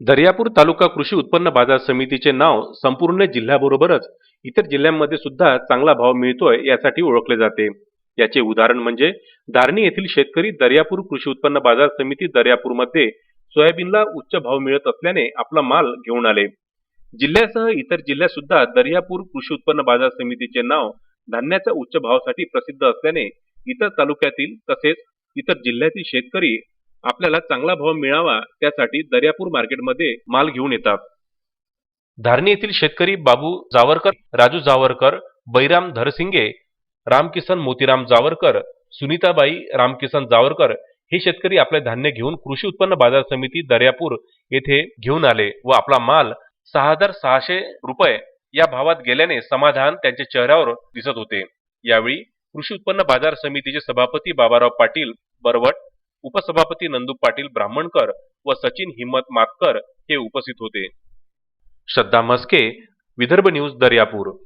दर्यापूर तालुका कृषी उत्पन्न बाजार समितीचे नाव संपूर्ण जिल्ह्याबरोबरच इतर जिल्ह्यांमध्ये सुद्धा चांगला भाव मिळतोय यासाठी ओळखले जाते. याचे उदाहरण म्हणजे धारणी येथील शेतकरी दर्यापूर कृषी उत्पन्न बाजार समिती दर्यापूरमध्ये सोयाबीनला उच्च भाव मिळत असल्याने आपला माल घेऊन आले. जिल्ह्यासह इतर जिल्ह्यात सुद्धा दर्यापूर कृषी उत्पन्न बाजार समितीचे नाव धान्याच्या उच्च भावासाठी प्रसिद्ध असल्याने इतर तालुक्यातील तसेच इतर जिल्ह्यातील शेतकरी आपल्याला चांगला भाव मिळावा त्यासाठी दर्यापूर मार्केटमध्ये माल घेऊन येतात. धारणी येथील शेतकरी बाबू जावरकर राजू जावरकर बैराम धरसिंगे रामकिसन मोतीराम जावरकर सुनीताबाई रामकिसन जावरकर हे शेतकरी आपले धान्य घेऊन कृषी उत्पन्न बाजार समिती दर्यापूर येथे घेऊन आले व आपला माल सहा हजार सहाशे रुपये या भावात गेल्याने समाधान त्यांच्या चेहऱ्यावर दिसत होते. यावेळी कृषी उत्पन्न बाजार समितीचे सभापती बाबाराव पाटील बरवट उपसभापती नंदू पाटील ब्राह्मणकर व सचिन हिम्मत मातकर हे उपस्थित होते. श्रद्धा मस्के विदर्भ न्यूज दर्यापूर.